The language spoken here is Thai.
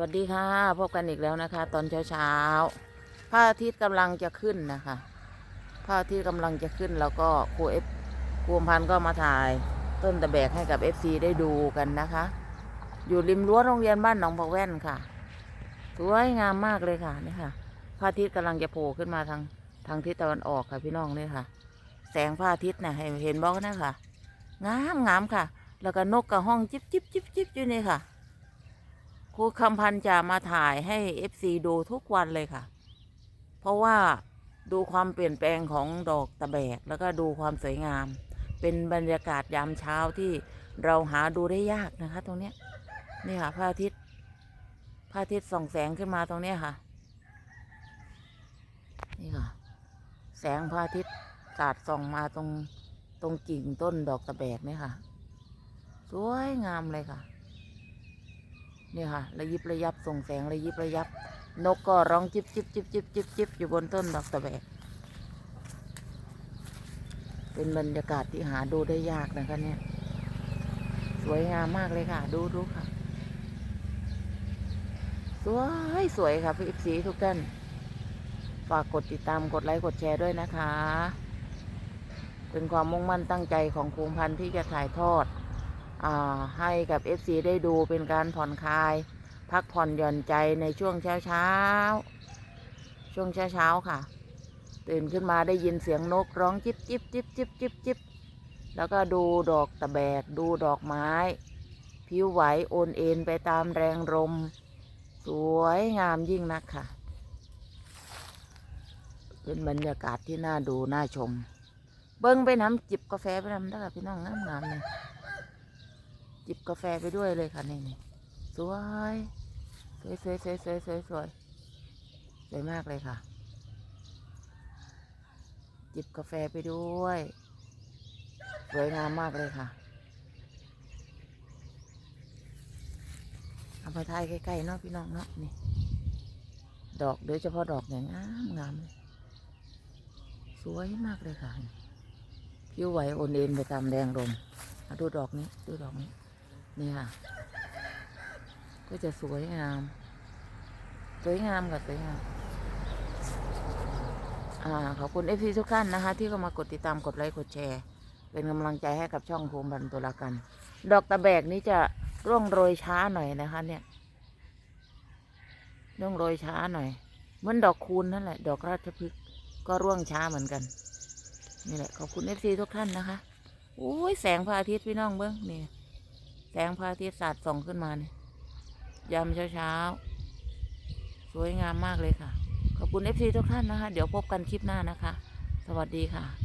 วัสดีค่ะ พบกันอีกแล้วนะคะ ตอนเช้าเช้าๆพระอาทิตย์กำลังจะขึ้นนะคะพระอาทิตย์กำลังจะขึ้นแล้วก็ครูเอฟครูพันธ์ก็มาถ่ายต้นตะแบกให้กับเอฟซีได้ดูกันนะคะ อยู่ริมรั้วโรงเรียนบ้านหนองผักแว่นค่ะสวยงามมากเลยค่ะนี่ค่ะพระอาทิตย์กำลังจะโผล่ขึ้นมาทางทางทิศตะวันออกค่ะพี่น้องนี่ค่ะ แสงพระอาทิตย์นะให้เห็นบอกนะค่ะงามงามค่ะ แล้วก็นกกระห้องจิบจิบจิบจิบอยู่นี่ค่ะ ครูคำพันธ์จะมาถ่ายให้เอฟซีดูทุกวันเลยค่ะ เพราะว่าดูความเปลี่ยนแปลงของดอกตะแบก แล้วก็ดูความสวยงาม เป็นบรรยากาศยามเช้าที่เราหาดูได้ยากนะคะ ตรงเนี้ยนี่ค่ะพระอาทิตย์พระอาทิตย์ส่องแสงขึ้นมาตรงเนี้ยค่ะ นี่ค่ะ แสงพระอาทิตย์สาดส่องมาตรงตรงกิ่งต้นดอกตะแบกเนี่ยค่ะ สวยงามเลยค่ะ นี่ค่ะ ระยิบระยับส่งแสงระยิบระยับ นกก็ร้องจิบจิบจิบจิบจิบจิบอยู่บนต้นดอกตะแบก เป็นบรรยากาศที่หาดูได้ยากนะคะเนี่ย สวยงามมากเลยค่ะ ดูดูค่ะ สวยสวยค่ะพี่อิปสีทุกท่าน ฝากกดติดตามกดไลค์กดแชร์ด้วยนะคะ เป็นความมุ่งมั่นตั้งใจของภูมิพันธ์ที่จะถ่ายทอด ให้กับ FC ได้ดูเป็นการผ่อนคลาย พักผ่อนหย่อนใจในช่วงเช้าเช้าช่วงเช้าเช้าค่ะ ตื่นขึ้นมาได้ยินเสียงนกร้องจิบจิบจิบจิบจิบจิบแล้วก็ดูดอกตะแบกดูดอกไม้ ผิวไหวโอนเอ็นไปตามแรงลมสวยงามยิ่งนักค่ะ เป็นบรรยากาศที่น่าดูน่าชม เบิ้งไปน้ำจิบกาแฟไปน้ำได้ค่ะพี่น้องงามงามๆเลย จิบกาแฟไปด้วยเลยค่ะนี่นี่สวย สวยสวยสวยสวยสวยสวยสวยมากเลยค่ะ จิบกาแฟไปด้วย สวยงามมากเลยค่ะ เอาไปถ่ายใกล้ๆเนาะพี่น้องเนาะนี่ ดอกโดยเฉพาะดอกเนี่ยงามงามเลยสวยมากเลยค่ะผิวไหวโอนเอ็นไปตามแรงลมดูดอกนี้ ดูดอกนี้ นี่ค่ะ ก็จะสวยงาม สวยงามค่ะสวยงามอ่าขอบคุณเอฟซีทุกท่านนะคะ ที่เข้ามากดติดตามกดไลค์กดแชร์ เป็นกำลังใจให้กับช่องภูมิบันตุลากัน ดอกตะแบกนี้จะร่วงโรยช้าหน่อยนะคะ เนี่ยร่วงโรยช้าหน่อยเหมือนดอกคูณนั่นแหละ ดอกราชพฤกษ์ก็ร่วงช้าเหมือนกัน นี่แหละขอบคุณเอฟซีทุกท่านนะคะโอ้ยแสงพระอาทิตย์พี่น้องเบิ้งนี่ แสงพระอาทิตย์สาดส่องขึ้นมาเนี่ยยามเช้าเช้าสวยงามมากเลยค่ะ ขอบคุณเอฟซีทุกท่านนะคะ เดี๋ยวพบกันคลิปหน้านะคะ สวัสดีค่ะ